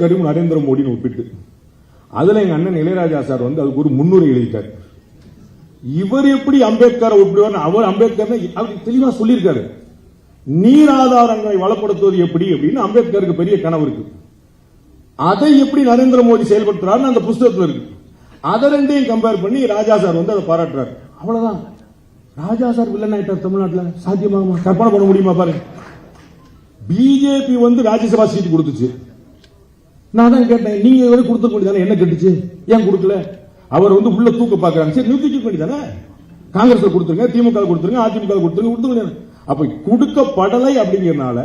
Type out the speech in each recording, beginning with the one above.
கரும் நரேந்திர மோடின்னு ஒப்பிட்டு. அதுல எங்க அண்ணன் இளையராஜா சார் வந்து அதுக்கு ஒரு முன்னுரை எழுதிட்டார். இவர் எப்படி அம்பேத்கரை ஒப்பிடுவார் அவர் அம்பேத்கர் அவர் தெளிவா சொல்லியிருக்காரு. நீர் ஆதாரங்களை வளப்படுத்துவது எப்படி அப்படின்னு அம்பேத்கருக்கு பெரிய கனவு இருக்கு. அதை எப்படி நரேந்திர மோடி செயல்படுத்துறாருன்னு அந்த புஸ்தகத்துல இருக்கு. அதை ரெண்டையும் கம்பேர் பண்ணி ராஜா சார் வந்து அதை பாராட்டுறாரு. அவ்வளவுதான். ராஜா சார் வில்லன் ஆயிட்டார் தமிழ்நாட்டில். சாத்தியமாகுமா கற்பனை பண்ண முடியுமா பாருங்க. பிஜேபி வந்து ராஜ்யசபா சீட் கொடுத்துச்சு. நான் தான் கேட்டேன் நீங்க இதுவரை கொடுத்துக்க வேண்டியதானே என்ன கட்டுச்சு? ஏன் கொடுக்கல? அவர் வந்து உள்ள தூக்க பாக்குறாங்க சரி நீ தூக்க வேண்டியதானே? காங்கிரஸ் கொடுத்துருங்க திமுக கொடுத்துருங்க அதிமுக கொடுத்துருங்க கொடுத்துருங்க அப்ப கொடுக்கப்படலை அப்படிங்கறதுனால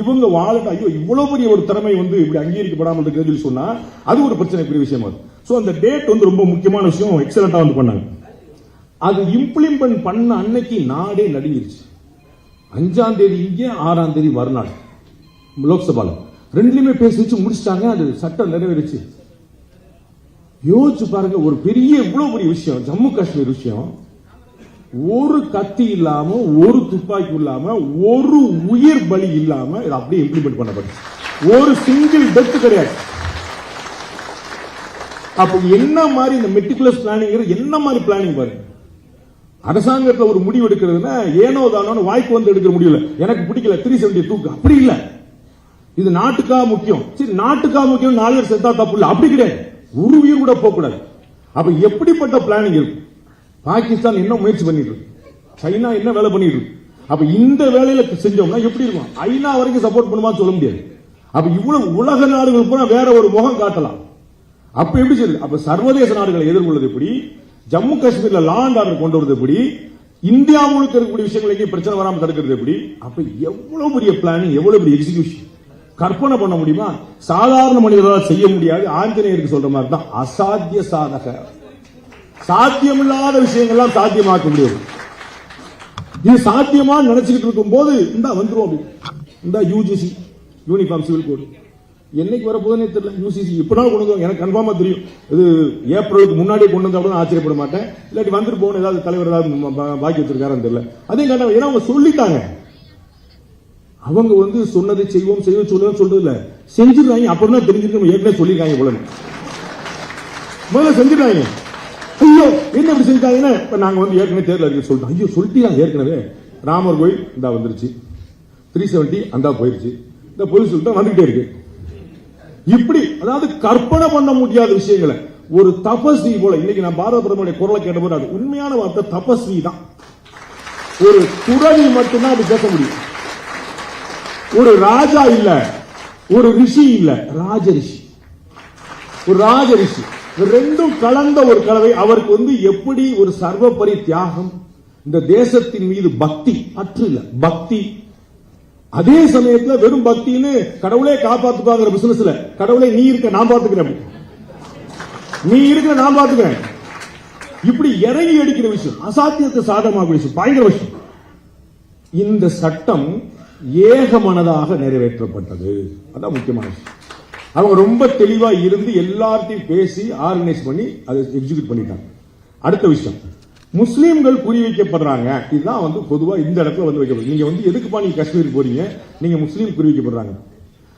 இவங்க வாழட்ட ஐயோ இவ்வளவு பெரிய ஒரு திறமை வந்து இப்படி அங்கீகரிக்கப்படாமல் இருக்கிறது சொல்லி சொன்னா அது ஒரு பிரச்சனைக்குரிய விஷயமா இருக்கு சோ அந்த டேட் வந்து ரொம்ப முக்கியமான விஷயம். எக்ஸலண்டா வந்து பண்ணாங்க. அது இம்ப்ளிமெண்ட் பண்ண அன்னைக்கு நாடே நடுங்கிருச்சு. அஞ்சாம் தேதி இங்கே ஆறாம் தேதி வரநாள் லோக்சபால. ரெண்டுலயுமே பேசி வச்சு முடிச்சிட்டாங்க அது சட்டம் நிறைவேறிச்சு. யோசிச்சு பாருங்க ஒரு பெரிய இவ்வளவு பெரிய விஷயம் ஜம்மு காஷ்மீர் விஷயம். ஒரு கத்தி இல்லாம ஒரு துப்பாக்கி இல்லாம ஒரு உயிர் பலி இல்லாம இது அப்படியே இம்ப்ளிமெண்ட் பண்ணப்பட்டுச்சு ஒரு சிங்கிள் டெத் கிடையாது. அப்ப என்ன மாதிரி இந்த மெட்டிகுலஸ் பிளானிங் என்ன மாதிரி பிளானிங் பாருங்க அரசாங்கத்தில் ஒரு முடிவு எடுக்கிறதுனா ஏனோ தானோன்னு வாய்க்கு வந்து எடுக்கிற முடியல எனக்கு பிடிக்கல த்ரீ செவன்டி தூக்கு அப்படி இல்லை. இது நாட்டுக்கா முக்கியம். சரி நாட்டுக்கா முக்கியம் நாலு பேர் செத்தா தப்பு இல்ல. அப்படி கிடையாது. ஒரு உயிர் கூட போக கூடாது. அப்ப எப்படிப்பட்ட பிளானிங் இருக்கும்? பாகிஸ்தான் என்ன முயற்சி பண்ணிட்டு இருக்கு. சைனா என்ன வேலை பண்ணிட்டு இருக்கு. அப்ப இந்த வேலையில செஞ்சோம்னா எப்படி இருக்கும் ஐநா வரைக்கும் சப்போர்ட் பண்ணுமான்னு சொல்ல முடியாது. அப்ப இவ்வளவு உலக நாடுகள் கூட வேற ஒரு முகம் காட்டலாம். அப்ப எப்படி சொல்லு அப்ப சர்வதேச நாடுகளை எதிர்கொள்வது எப்படி? ஜம்மு காஷ்மீர்ல லா அண்ட் ஆர்டர் கொண்டு வருது எப்படி? இந்தியா முழுக்க இருக்கக்கூடிய விஷயங்களுக்கு பிரச்சனை வராம தடுக்கிறது எப்படி? அப்ப எவ்வளவு பெரிய பிளானிங் எவ்வளவு பெரிய எக்ஸிகியூஷன் கற்பனை பண்ண முடியுமா? சாதாரண மனிதர்களால் செய்ய முடியாது. ஆஞ்சநேயருக்கு சொல்ற மாதிரி தான் அசாத்திய சாதக. சாத்தியமில்லாத விஷயங்கள்லாம் சாத்தியமாக்க முடியும் இது சாத்தியமா நினைச்சுக்கிட்டு இருக்கும் போது இந்த வந்துரும் அப்படி. இந்த யூஜிசி யூனிஃபார்ம் சிவில் கோடு என்னைக்கு வரப்போதுன்னே தெரியல. யூசிசி இப்படினாலும் கொண்டு வந்து எனக்கு கன்ஃபார்மா தெரியும். இது ஏப்ரலுக்கு முன்னாடி கொண்டு வந்தா கூட ஆச்சரியப்பட மாட்டேன். இல்லாட்டி வந்துட்டு போகணும். ஏதாவது தலைவர் ஏதாவது பாக்கி வச்சிருக்காருன்னு தெரியல. அதே காரணம் ஏன்னா அவங்க சொல்லிட்டாங்க. அவங்க வந்து சொன்னதை செய்வோம் செய்வோம் சொல்லுவோம் சொல்றது இல்ல செஞ்சிருக்காங்க அப்புறம் தான் தெரிஞ்சிருக்க ஏற்கனவே சொல்லியிருக்காங்க போல. முதல்ல செஞ்சிருக்காங்க ஐயோ என்ன இப்படி செஞ்சாங்கன்னா இப்ப நாங்க வந்து ஏற்கனவே தேர்தல் அறிக்கை சொல்லிட்டோம். ஐயோ சொல்லிட்டீங்க ஏற்கனவே? ராமர் கோயில் இந்தா வந்துருச்சு. த்ரீ செவன்டி அந்தா போயிருச்சு. இந்த போலீஸ் சொல்லிட்டு வந்துகிட்டே இருக்கு. இப்படி அதாவது கற்பனை பண்ண முடியாத விஷயங்களை. ஒரு தபஸ்வி போல இன்னைக்கு நான் பாரத பிரதமருடைய குரலை கேட்டபோது அது உண்மையான வார்த்தை தபஸ்வி தான் ஒரு துறவி மட்டும்தான் அது பேச முடியும். ஒரு ராஜா இல்ல ஒரு ரிஷி இல்ல ராஜ ரிஷி ஒரு ராஜ ரிஷி ரெண்டும் கலந்த ஒரு கலவை. அவருக்கு வந்து எப்படி ஒரு சர்வபரி தியாகம் இந்த தேசத்தின் மீது பக்தி அற்று இல்ல. பக்தி. அதே சமயத்துல வெறும் பக்தின்னு கடவுளே காப்பாத்துப்பாங்கிற பிசினஸ்ல கடவுளே நீ இருக்க நான் பாத்துக்கிறேன் நீ இருக்கிற நான் பாத்துக்கிறேன். இப்படி இறங்கி அடிக்கிற விஷயம் அசாத்தியத்தை சாதகமாக விஷயம் பயங்கர விஷயம். இந்த சட்டம் ஏகமனதாக நிறைவேற்றப்பட்டது. அதான் முக்கியமான விஷயம். அவங்க ரொம்ப தெளிவா இருந்து எல்லாத்தையும் பேசி ஆர்கனைஸ் பண்ணி அதை எக்ஸிக்யூட் பண்ணிட்டாங்க. அடுத்த விஷயம். முஸ்லீம்கள் குறி வைக்கப்படுறாங்க. இதுதான் வந்து பொதுவா இந்த இடத்துல வந்து வைக்கப்படுது நீங்க வந்து எதுக்குப்பா நீங்க காஷ்மீர் போறீங்க? நீங்க முஸ்லீம் குறி வைக்கப்படுறாங்க.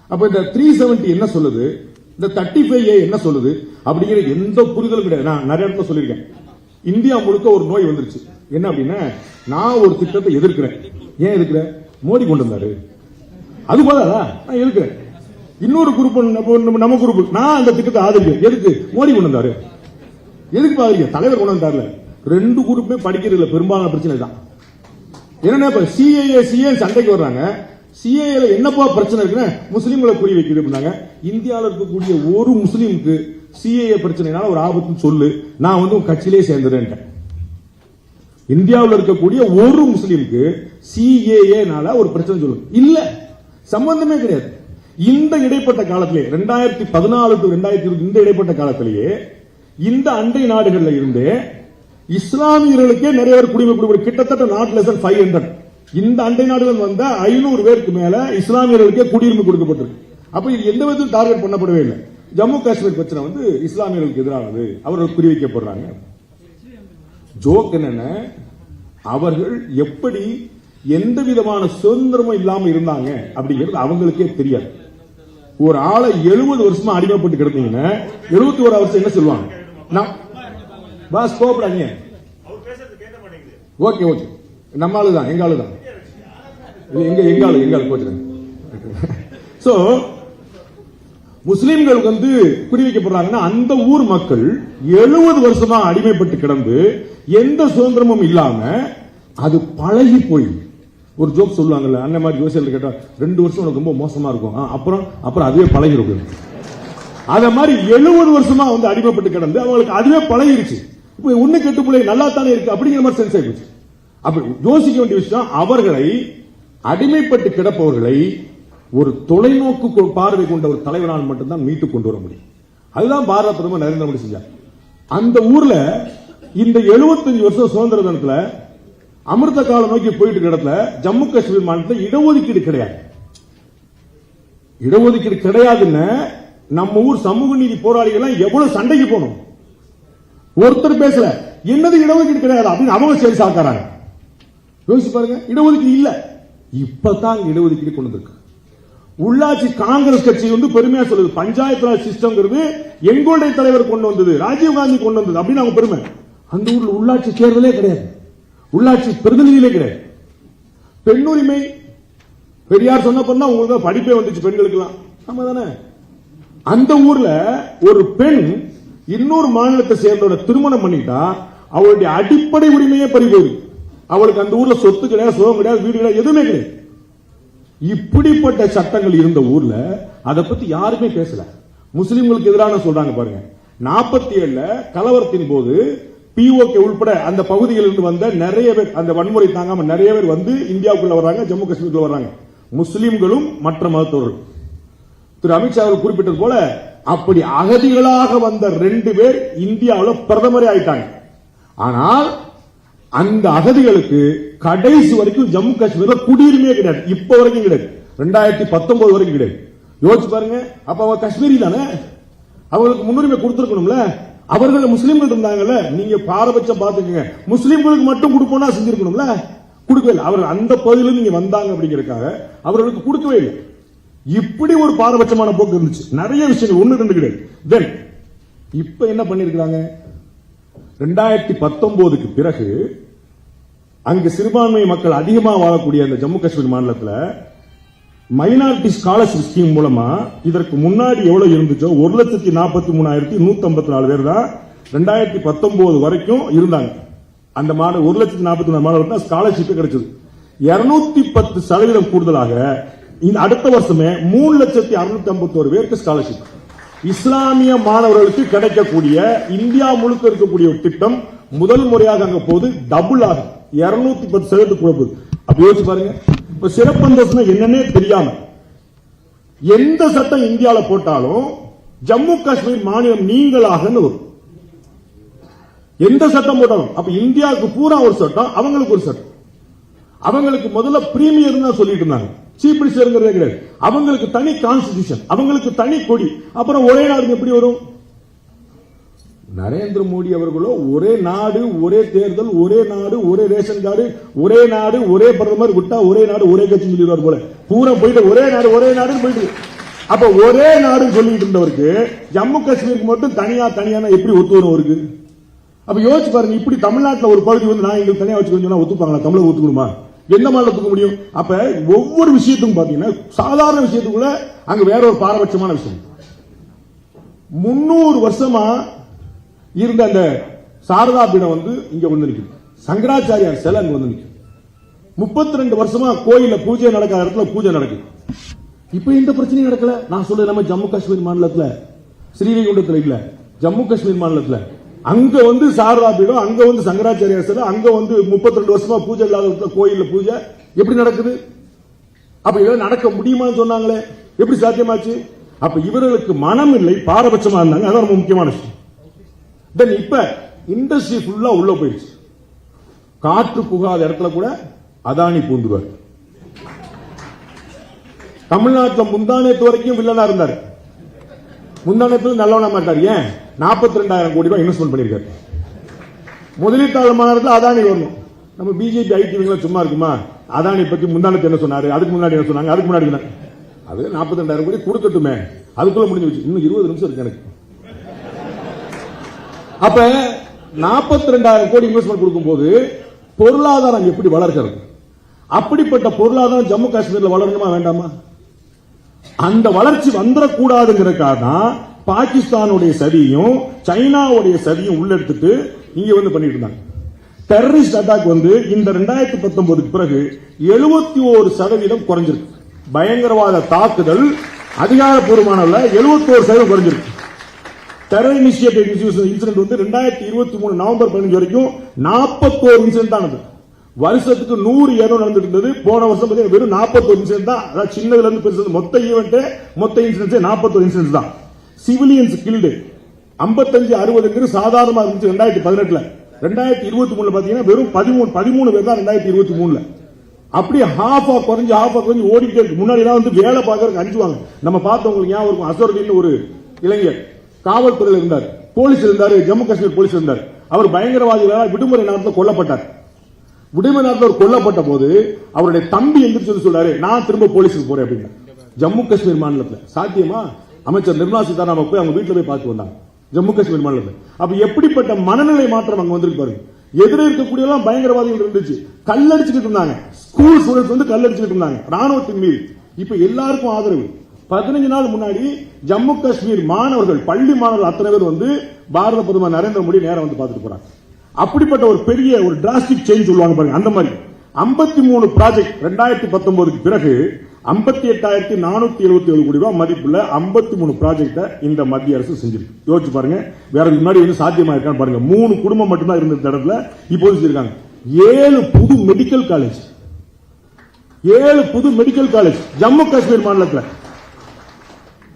அப்ப இந்த த்ரீ செவன்டி என்ன சொல்லுது? இந்த தேர்ட்டி ஃபைவ் ஏ என்ன சொல்லுது? அப்படிங்கிற எந்த புரிதலும் கிடையாது. நான் நிறைய இடத்துல சொல்லியிருக்கேன். இந்தியா முழுக்க ஒரு நோய் வந்துருச்சு. என்ன அப்படின்னா நான் ஒரு திட்டத்தை எதிர்க்கிறேன். ஏன் எதிர்க்கிறேன்? மோடி கொண்டு வந்தாரு அது போதாதா? நான் இருக்கிறேன் இன்னொரு குரூப் நம்ம- நம்ம குரூப். நான் அந்த திட்டத்தை ஆதரிக்கிறேன். எதுக்கு? மோடி கொண்டு வந்தாரு. எதுக்கு ஆதரிக்க தலைவர் கொண்டு வந்தார்ல. ரெண்டு குரூப்புமே படிக்கிறதுல பெரும்பாலான பிரச்சனை தான் என்னன்னா இப்ப சிஏஏ சிஏ சண்டைக்கு வர்றாங்க. சிஏஏல என்னப்பா பிரச்சனை இருக்குன்னா முஸ்லீம்களை குறி வைக்கிறது அப்படின்னாங்க. இந்தியாவில் இருக்கக்கூடிய ஒரு முஸ்லீமுக்கு சிஏஏ பிரச்சனைனால ஒரு ஆபத்துன்னு சொல்லு. நான் வந்து உன் கட்சியிலே சேர்ந்துடுறேன்ட்டேன் இந்தியாவில் இருக்கக்கூடிய ஒரு முஸ்லீமுக்கு சிஏஏனால ஒரு பிரச்சனை சொல்லுங்க. இல்ல. சம்பந்தமே கிடையாது. இந்த இடைப்பட்ட காலத்திலே ரெண்டாயிரத்தி பதினாலு டு ரெண்டாயிரத்தி இருபது இந்த இடைப்பட்ட காலத்திலேயே இந்த அண்டை நாடுகள்ல இருந்து இஸ்லாமியர்களுக்கே நிறைய பேர் குடிமை கொடுக்க கிட்டத்தட்ட நாட் லெசன் ஃபைவ் ஹண்ட்ரட் இந்த அண்டை நாடுகள் வந்த ஐநூறு பேருக்கு மேல இஸ்லாமியர்களுக்கே குடியுரிமை கொடுக்கப்பட்டிருக்கு. அப்ப இது எந்த விதத்தில் டார்கெட் பண்ணப்படவே இல்லை. ஜம்மு காஷ்மீர் பிரச்சனை வந்து இஸ்லாமியர்களுக்கு எதிரானது. அவர்கள் குறிவைக்கப்படுறாங்க. ஜோக் என்னென்ன? அவர்கள் எப்படி எந்த விதமான சுதந்திரமும் இல்லாம இருந்தாங்க அப்படிங்கிறது அவங்களுக்கே தெரியாது. ஒரு ஆளை எழுபது வருஷமா அடிமைப்பட்டு கிடந்தீங்கன்னா எழுபத்தி ஒரு வருஷம் என்ன சொல்லுவாங்க? நான் பாஸ் கோபப்படாதீங்க ஓகே ஓகே நம்ம ஆளு தான் எங்க ஆளு தான்? எங்க எங்க ஆளு எங்க ஆளு? கோச்சுறேன் சோ முஸ்லிம்கள் வந்து குறி வைக்கப்படுறாங்கன்னா அந்த ஊர் மக்கள் எழுபது வருஷமா அடிமைப்பட்டு கிடந்து எந்த சுதந்திரமும் இல்லாம அது பழகி போய். ஒரு ஜோக் சொல்லுவாங்கல்ல அந்த மாதிரி ஜோசியல் கேட்டா ரெண்டு வருஷம் உனக்கு ரொம்ப மோசமா இருக்கும். அப்புறம் அப்புறம் அதுவே பழகிருக்கும். அத மாதிரி எழுபது வருஷமா வந்து அடிமைப்பட்டு கிடந்து அவங்களுக்கு அதுவே பழகிருச்சு. இப்ப ஒண்ணு கெட்டு பிள்ளை நல்லா தானே இருக்கு அப்படிங்கிற மாதிரி சென்ஸ் ஆயிடுச்சு அப்ப யோசிக்க வேண்டிய விஷயம் அவர்களை அடிமைப்பட்டு கிடப்பவர்களை ஒரு தொலைநோக்கு பார்வை கொண்ட ஒரு தலைவனால் மட்டும்தான் மீட்டு கொண்டு வர முடியும். அதுதான் பாரத பிரதமர் நரேந்திர மோடி செஞ்சார். அந்த ஊர்ல இந்த 75 வருஷம் சுதந்திர தினத்துல அமிர்த காலம் நோக்கி போயிட்டு இருக்க இடத்துல ஜம்மு காஷ்மீர் மாநிலத்தில் இடஒதுக்கீடு கிடையாது. இடஒதுக்கீடு கிடையாதுன்னு நம்ம ஊர் சமூக நீதி போராளிகள் எவ்வளவு சண்டைக்கு போகணும்? ஒருத்தர் பேசல. என்னது இடஒதுக்கீடு கிடையாது அப்படின்னு அவங்க சரி சாக்காராங்க. யோசிச்சு பாருங்க இடஒதுக்கீடு இல்ல. இப்பதான் இடஒதுக்கீடு கொண்டு வந்திருக்கு. உள்ளாட்சி காங்கிரஸ் கட்சி வந்து பெருமையா சொல்லுது. பஞ்சாயத்து ராஜ் சிஸ்டம்ங்கிறது எங்களுடைய தலைவர் கொண்டு வந்தது ராஜீவ் காந்தி கொண்டு வந்தது அப்படின்னு அவங்க பெருமை. அந்த ஊர்ல உள்ளாட்சி தேர்தலே கிடையாது. உள்ளாட்சி பிரதிநிதிகளே கிடையாது. பெண்ணுரிமை பெரியார் சொன்ன தான் உங்களுக்கு படிப்பே வந்துச்சு பெண்களுக்கெல்லாம். ஆமா தானே? அந்த ஊர்ல ஒரு பெண் இன்னொரு மாநிலத்தை சேர்ந்தோட திருமணம் பண்ணிட்டா அவளுடைய அடிப்படை உரிமையே பறி அவளுக்கு அந்த ஊர்ல சொத்து கிடையாது சுகம் கிடையாது வீடு கிடையாது எதுவுமே கிடையாது. இப்படிப்பட்ட சட்டங்கள் இருந்த ஊர்ல அதை பத்தி யாருமே பேசல. முஸ்லிம்களுக்கு எதிரான சொல்றாங்க பாருங்க. நாற்பத்தி ஏழுல கலவரத்தின் போது பிஓகே உள்பட அந்த பகுதியிலிருந்து வந்த நிறைய பேர் அந்த வன்முறை தாங்காம நிறைய பேர் வந்து இந்தியாவுக்குள்ள வர்றாங்க ஜம்மு காஷ்மீருக்குள்ள வர்றாங்க. முஸ்லிம்களும் மற்ற மதத்தவர்கள் திரு அமித்ஷா அவர்கள் குறிப்பிட்டது போல அப்படி அகதிகளாக வந்த ரெண்டு பேர் இந்தியாவில் பிரதமரே ஆயிட்டாங்க. ஆனால் அந்த அகதிகளுக்கு கடைசி வரைக்கும் ஜம்மு காஷ்மீர்ல குடியுரிமையே கிடையாது. இப்ப வரைக்கும் கிடையாது. ரெண்டாயிரத்தி பத்தொன்பது வரைக்கும் கிடையாது. யோசிச்சு பாருங்க அப்ப அவங்க காஷ்மீரி தானே அவங்களுக்கு முன்னுரிமை கொடுத்துருக்கணும்ல? அவர்கள் முஸ்லீம்கள் இருந்தாங்கல்ல நீங்க பாரபட்சம் பாத்துக்கங்க முஸ்லீம்களுக்கு மட்டும் கொடுப்போம்னா செஞ்சிருக்கணும்ல? கொடுக்கவே இல்லை. அவர் அந்த பகுதியில நீங்க வந்தாங்க அப்படிங்கறதுக்காக அவர்களுக்கு கொடுக்கவே இல்லை. இப்படி ஒரு பாரபட்சமான போக்கு இருந்துச்சு. நிறைய விஷயங்கள் ஒண்ணு ரெண்டு கிடையாது. தென் இப்ப என்ன பண்ணிருக்காங்க ரெண்டாயிரத்தி பத்தொன்பதுக்கு பிறகு அங்கு சிறுபான்மை மக்கள் அதிகமாக வாழக்கூடிய அந்த ஜம்மு காஷ்மீர் மாநிலத்தில் மைனாரிட்டி ஸ்காலர்ஷிப் ஸ்கீம் மூலமா இதற்கு முன்னாடி எவ்வளவு இருந்துச்சோ ஒரு லட்சத்தி நாற்பத்தி மூணாயிரத்தி நூத்தி ஐம்பத்தி நாலு பேர் தான் ரெண்டாயிரத்தி பத்தொன்பது வரைக்கும் இருந்தாங்க. அந்த மாணவர் ஒரு லட்சத்தி நாற்பத்தி மூணு மாணவர்கள் தான் ஸ்காலர்ஷிப் கிடைச்சது. இருநூத்தி பத்து சதவீதம் கூடுதலாக இந்த அடுத்த வருஷமே மூணு லட்சத்தி அறுநூத்தி ஐம்பத்தி பேருக்கு ஸ்காலர்ஷிப் இஸ்லாமிய மாணவர்களுக்கு கிடைக்கக்கூடிய இந்தியா முழுக்க இருக்கக்கூடிய ஒரு திட்டம் முதல் முறையாக அங்க போது டபுள் ஆகும் இருநூத்தி பத்து சதவீதத்துக்கு கூட போகுது. அப்படி யோசிச்சு பாருங்க. இப்ப சிறப்பந்தஸ்துனா என்னன்னே தெரியாம எந்த சட்டம் இந்தியால போட்டாலும் ஜம்மு காஷ்மீர் மாநிலம் நீங்களாக வரும். எந்த சட்டம் போட்டாலும். அப்ப இந்தியாவுக்கு பூரா ஒரு சட்டம் அவங்களுக்கு ஒரு சட்டம். அவங்களுக்கு முதல்ல பிரீமியர் தான் சொல்லிட்டு இருந்தாங்க. சீஃப் மினிஸ்டர்ங்கிறதே கிடையாது. அவங்களுக்கு தனி கான்ஸ்டிடியூஷன் அவங்களுக்கு தனி கொடி அப்புறம் ஒரே நாடு எப்படி வரும்? நரேந்திர மோடி அவர்களோ ஒரே நாடு ஒரே தேர்தல் ஒரே நாடு ஒரே ரேஷன் கார்டு ஒரே நாடு ஒரே பிரதமர் விட்டா ஒரே நாடு ஒரே கட்சி சொல்லிடுவார் போல. பூரா போயிட்டு ஒரே நாடு ஒரே நாடுன்னு போயிட்டு. அப்ப ஒரே நாடுன்னு சொல்லிட்டு இருந்தவருக்கு ஜம்மு காஷ்மீருக்கு மட்டும் தனியா தனியான எப்படி ஒத்து வரும் அவருக்கு? அப்ப யோசிச்சு பாருங்க இப்படி தமிழ்நாட்டுல ஒரு பகுதி வந்து நான் எங்களுக்கு தனியா வச்சு ஒத்துப்பாங்களா? தமிழை ஒத்துக்கணுமா? எந்த மாநிலம் ஒத்துக்க முடியும்? அப்ப ஒவ்வொரு விஷயத்துக்கும் பாத்தீங்கன்னா சாதாரண விஷயத்துக்குள்ள அங்க வேற ஒரு பாரபட்சமான விஷயம். முன்னூறு வருஷமா இருந்த அந்த சாரதா பீடம் வந்து இங்க வந்து நிக்குது. சங்கராச்சாரியார் சிலை அங்க வந்து நிக்குது. முப்பத்தி ரெண்டு வருஷமா கோயில்ல பூஜை நடக்காத இடத்துல பூஜை நடக்குது. இப்ப எந்த பிரச்சனையும் நடக்கல. நான் சொல்றது நம்ம ஜம்மு காஷ்மீர் மாநிலத்துல ஸ்ரீவைகுண்டத்துல இல்ல. ஜம்மு காஷ்மீர் மாநிலத்துல. அங்க வந்து சாரதா பீடம் அங்க வந்து சங்கராச்சாரியார் சிலை அங்க வந்து முப்பத்தி ரெண்டு வருஷமா பூஜை இல்லாத இடத்துல கோயில்ல பூஜை. எப்படி நடக்குது? அப்ப இதெல்லாம் நடக்க முடியுமான்னு சொன்னாங்களே. எப்படி சாத்தியமாச்சு? அப்ப இவர்களுக்கு மனம் இல்லை பாரபட்சமா இருந்தாங்க. அதான் ரொம்ப முக்கியமான விஷயம். தென் இப்ப இண்டஸ்ட்ரி ஃபுல்லா உள்ள போயிடுச்சு. காற்று புகாத இடத்துல கூட அதானி பூந்துருவார் தமிழ்நாட்டில் முந்தானத்து வரைக்கும் வில்லனா இருந்தார். முந்தானத்துல நல்லவனா மாட்டார். ஏன்? நாற்பத்தி ரெண்டாயிரம் கோடி ரூபாய் இன்வெஸ்ட்மெண்ட் பண்ணிருக்காரு முதலீட்டாளர் மாநாட்டில் அதானி வரணும். நம்ம பிஜேபி ஐடி சும்மா இருக்குமா? அதானி பத்தி முந்தானத்து என்ன சொன்னாரு? அதுக்கு முன்னாடி என்ன சொன்னாங்க? அதுக்கு முன்னாடி என்ன? அது 42000 கோடி கொடுக்கட்டுமே. அதுக்குள்ள முடிஞ்சு வச்சு இன்னும் இருபது நிமிஷம் இருக்கு எனக்கு. அப்ப 42000 கோடி இன்வெஸ்ட்மெண்ட் கொடுக்கும்போது பொருளாதாரம் எப்படி வளர்க்கிறது அப்படிப்பட்ட பொருளாதாரம் ஜம்மு காஷ்மீர்ல வளரணுமா வேண்டாமா? அந்த வளர்ச்சி வந்துடக்கூடாதுங்கிறதுக்காக தான் பாகிஸ்தானுடைய சதியும் சைனாவுடைய சதியும் உள்ளெடுத்துட்டு இங்க வந்து பண்ணிட்டு இருந்தாங்க. டெரரிஸ்ட் அட்டாக் வந்து இந்த ரெண்டாயிரத்தி பத்தொன்பதுக்கு பிறகு எழுபத்தி ஒரு சதவீதம் குறைஞ்சிருக்கு. பயங்கரவாத தாக்குதல் அதிகாரப்பூர்வமான எழுபத்தோரு சதவீதம் குறைஞ்சிருக்கு. டெரர் இனிஷியேட்டிவ் இன்சிடென்ட் வந்து ரெண்டாயிரத்தி இருபத்தி மூணு நவம்பர் பதினஞ்சு வரைக்கும் நாற்பத்தோரு இன்சிடென்ட் ஆனது. வருஷத்துக்கு நூறு ஏதோ நடந்துட்டு இருந்தது. போன வருஷம் பார்த்தீங்கன்னா வெறும் நாற்பத்தோரு இன்சிடென்ட் தான். அதாவது சின்னதுல இருந்து பெருசு மொத்த ஈவெண்ட் மொத்த இன்சிடென்ட் நாற்பத்தோரு இன்சிடென்ட் தான். சிவிலியன்ஸ் கில்டு ஐம்பத்தஞ்சு அறுபதுங்கிறது சாதாரணமாக இருந்துச்சு ரெண்டாயிரத்தி பதினெட்டுல. ரெண்டாயிரத்தி இருபத்தி மூணுல பாத்தீங்கன்னா வெறும் பதிமூணு பதிமூணு பேர் தான் ரெண்டாயிரத்தி இருபத்தி மூணுல. அப்படியே ஹாஃபா குறைஞ்சு ஹாஃபா குறைஞ்சு ஓடிக்கிட்டே இருக்கு. முன்னாடி வந்து வேலை பார்க்கறதுக்கு அனுப்பிச்சுவாங்க நம்ம பார்த்தவங்களுக்கு ஞாபகம் இருக்கும். அசோர்தீன் ஒரு இளைஞர். காவல்துறையில் இருந்தார். போலீஸ் இருந்தாரு ஜம்மு காஷ்மீர் போலீஸ் இருந்தார். அவர் பயங்கரவாதிகளால் விடுமுறை நேரத்தில் கொல்லப்பட்டார். விடுமுறை நேரத்தில் அவர் கொல்லப்பட்ட போது அவருடைய தம்பி எந்திரிச்சு வந்து சொல்றாரு நான் திரும்ப போலீஸுக்கு போறேன் அப்படின்னு. ஜம்மு காஷ்மீர் மாநிலத்தில். சாத்தியமா? அமைச்சர் நிர்மலா சீதாராமன் போய் அவங்க வீட்டில் போய் பார்த்து வந்தாங்க ஜம்மு காஷ்மீர் மாநிலத்தில். அப்ப எப்படிப்பட்ட மனநிலை மாற்றம் அங்க வந்திருக்கு பாருங்க. எதிரே இருக்கக்கூடிய எல்லாம் பயங்கரவாதிகள் இருந்துச்சு. கல்லடிச்சுக்கிட்டு இருந்தாங்க. ஸ்கூல் ஸ்டூடெண்ட்ஸ் வந்து கல்லடிச்சுக்கிட்டு இருந்தாங்க. ராணுவத்தின் மீது. இப்ப எல்லாருக்கும் ஆதரவு. பதினஞ்சு நாள் முன்னாடி ஜம்மு காஷ்மீர் மாணவர்கள் பள்ளி மாணவர்கள் அத்தனை பேர் வந்து பாரத பிரதமர் நரேந்திர மோடி நேரம் வந்து பார்த்துட்டு போறாங்க. அப்படிப்பட்ட ஒரு பெரிய ஒரு டிராஸ்டிக் சேஞ்ச் சொல்லுவாங்க பாருங்க அந்த மாதிரி. 53 மூணு ப்ராஜெக்ட் ரெண்டாயிரத்தி பத்தொன்பதுக்கு பிறகு ஐம்பத்தி எட்டாயிரத்தி நானூத்தி எழுபத்தி ஏழு கோடி ரூபாய் மதிப்புள்ள 53 மூணு ப்ராஜெக்ட இந்த மத்திய அரசு செஞ்சிருக்கு. யோசிச்சு பாருங்க வேற முன்னாடி வந்து சாத்தியமா இருக்கான்னு பாருங்க. மூணு குடும்பம் மட்டும்தான் இருந்த இடத்துல இப்போது செஞ்சிருக்காங்க. ஏழு புது மெடிக்கல் காலேஜ் ஏழு புது மெடிக்கல் காலேஜ் ஜம்மு காஷ்மீர் மாநிலத்தில்.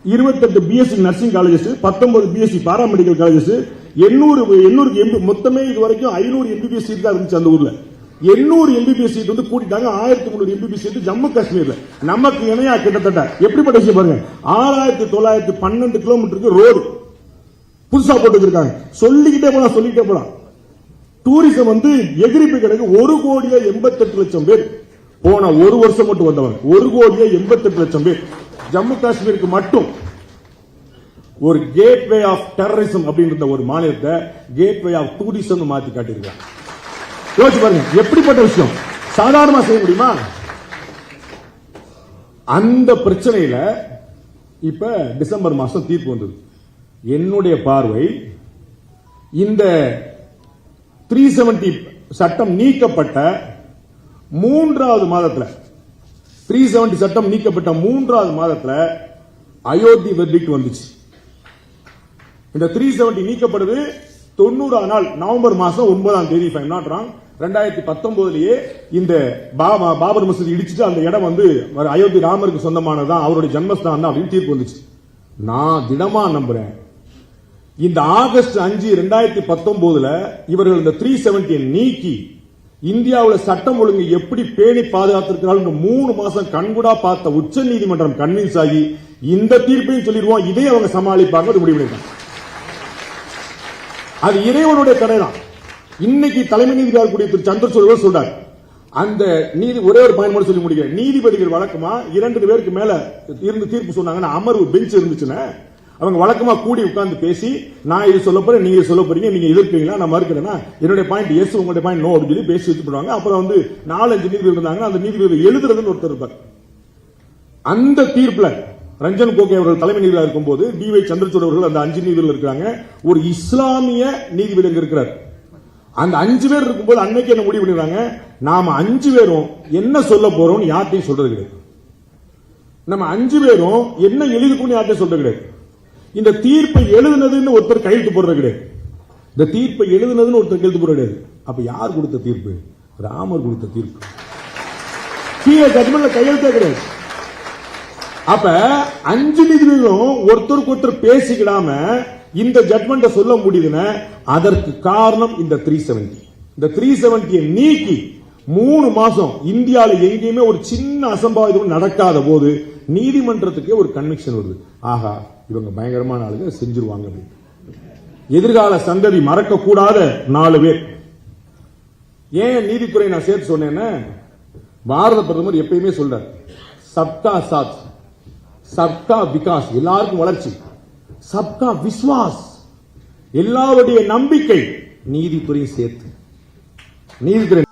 இருபத்தெட்டு பிஎஸ்சி நர்சிங் காலேஜஸ் பத்தொன்பது பிஎஸ்சி பாராமெடிக்கல் காலேஜஸ் எண்ணூறு எண்ணூறுக்கு எம்பி மொத்தமே இது வரைக்கும் ஐநூறு எம்பிபிஎஸ் சீட் தான் இருந்துச்சு அந்த ஊர்ல. எண்ணூறு எம்பிபிஎஸ் சீட் வந்து கூட்டிட்டாங்க. ஆயிரத்தி முந்நூறு எம்பிபிஎஸ் சீட் ஜம்மு காஷ்மீர்ல. நமக்கு இணையா கிட்டத்தட்ட எப்படிப்பட்ட விஷயம் பாருங்க? ஆறாயிரத்தி தொள்ளாயிரத்தி பன்னெண்டு கிலோமீட்டருக்கு ரோடு. புதுசா போட்டு வச்சிருக்காங்க. சொல்லிக்கிட்டே போலாம் சொல்லிக்கிட்டே போலாம். டூரிசம் வந்து எதிர்ப்பு கிடக்கு. ஒரு கோடியே எண்பத்தெட்டு லட்சம் பேர். போன ஒரு வருஷம் மட்டும் வந்தவங்க. ஒரு கோடியே எண்பத்தெட்டு லட்சம் பேர். ஜம்மு காஷ்மீருக்கு மட்டும் ஒரு கேட்வே ஆஃப் டெரரிசம் அப்படின்ற ஒரு மாநிலத்தை கேட்வே ஆஃப் டூரிசம் மாத்தி காட்டியிருக்காங்க. யோசிச்சு பாருங்க எப்படிப்பட்ட விஷயம்? சாதாரணமா செய்ய முடியுமா? அந்த பிரச்சனையில இப்ப டிசம்பர் மாசம் தீர்ப்பு வந்தது. என்னுடைய பார்வை இந்த த்ரீ செவன்டி சட்டம் நீக்கப்பட்ட மூன்றாவது மாதத்துல த்ரீ செவன்டி சட்டம் நீக்கப்பட்ட மூன்றாவது மாதத்துல அயோத்தி வெர்டிக்ட் வந்துச்சு. இந்த த்ரீ செவன்டி நீக்கப்படுது தொண்ணூறாம் நாள் நவம்பர் மாசம் ஒன்பதாம் தேதி ஃபைவ் நாட் ராங் ரெண்டாயிரத்தி பத்தொன்பதுலயே இந்த பாபா பாபர் மசூதி இடிச்சுட்டு அந்த இடம் வந்து அயோத்தி ராமருக்கு சொந்தமானதான் அவருடைய ஜன்மஸ்தானம் தான் அப்படின்னு தீர்ப்பு வந்துச்சு. நான் திடமா நம்புறேன். இந்த ஆகஸ்ட் அஞ்சு ரெண்டாயிரத்தி பத்தொன்பதுல இவர்கள் இந்த த்ரீ செவன்டி நீக்கி இந்தியாவுல சட்டம் ஒழுங்கு எப்படி பேணி பாதுகாத்திருக்கிறார்கள் மூணு மாசம் கண்கூடா பார்த்த உச்ச நீதிமன்றம் கன்வின்ஸ் ஆகி இந்த தீர்ப்பையும் சொல்லிடுவோம். இதை அவங்க சமாளிப்பாங்க. அது முடிவு அது இறைவனுடைய கடை தான். இன்னைக்கு தலைமை நீதிபதியாக கூடிய திரு சந்திரசூட் சொல்றாரு. அந்த நீதி ஒரே ஒரு பாயிண்ட் மட்டும் சொல்லி முடிக்கிறேன். நீதிபதிகள் வழக்கமா இரண்டு பேருக்கு மேல இருந்து தீர்ப்பு சொன்னாங்கன்னா அமர்வு பெஞ்ச் இருந்துச்சுன்னா அவங்க வழக்கமா கூடி உட்கார்ந்து பேசி நான் இது சொல்ல போறேன் நீங்க சொல்ல போறீங்க நீங்க எதிர்ப்பீங்களா நான் மறுக்கிறேன்னா என்னுடைய பாயிண்ட் எஸ் உங்களுடைய பாயிண்ட் நோ அப்படின்னு சொல்லி பேசி வச்சு பண்ணுவாங்க அப்புறம் வந்து நாலஞ்சு நீதிபதி இருந்தாங்கன்னா அந்த நீதிபதி எழுதுறதுன்னு ஒருத்தர் இருப்பார். அந்த தீர்ப்புல ரஞ்சன் கோகே அவர்கள் தலைமை நீதிபதியாக இருக்கும்போது டி வை சந்திரசூட் அவர்கள் அந்த அஞ்சு நீதிபதிகள் இருக்கிறாங்க. ஒரு இஸ்லாமிய நீதிபதி அங்க இருக்கிறார். அந்த அஞ்சு பேர் இருக்கும்போது அன்னைக்கு என்ன முடிவு பண்ணிடுறாங்க? நாம அஞ்சு பேரும் என்ன சொல்ல போறோம்னு யார்ட்டையும் சொல்றது கிடையாது. நம்ம அஞ்சு பேரும் என்ன எழுதுக்கும்னு யார்ட்டையும் சொல்றது கிடையாது. இந்த தீர்ப்பை எழுதுனதுன்னு ஒருத்தர் கையெழுத்து போடுறது கிடையாது. இந்த தீர்ப்பை எழுதுனதுன்னு ஒருத்தர் கையெழுத்து போடுறது கிடையாது. அப்ப யார் கொடுத்த தீர்ப்பு? ராமர் கொடுத்த தீர்ப்பு. கீழே ஜட்மெண்ட்ல கையெழுத்தே கிடையாது. அப்ப அஞ்சு நீதிபதிகளும் ஒருத்தருக்கு ஒருத்தர் பேசிக்கிடாம இந்த ஜட்மெண்ட சொல்ல முடியுதுன்னா அதற்கு காரணம் இந்த த்ரீ செவன்டி இந்த த்ரீ செவன்டியை நீக்கி மூணு மாசம் இந்தியால எங்கேயுமே ஒரு சின்ன அசம்பாவிதம் நடக்காத போது நீதிமன்றத்துக்கே ஒரு கன்விக்ஷன் வருது. ஆஹா இவங்க பயங்கரமான ஆளுங்க செஞ்சிருவாங்க அப்படின்னு. எதிர்கால சந்ததி மறக்க கூடாத நாலு பேர் ஏன் நீதித்துறை நான் சேர்த்து சொன்னேன்னா பாரத பிரதமர் எப்பயுமே சொல்றார் சப்கா சாத் சப்கா விகாஸ் எல்லாருக்கும் வளர்ச்சி சப்கா விஸ்வாஸ் எல்லாருடைய நம்பிக்கை நீதித்துறையும் சேர்த்து நீதித்துறை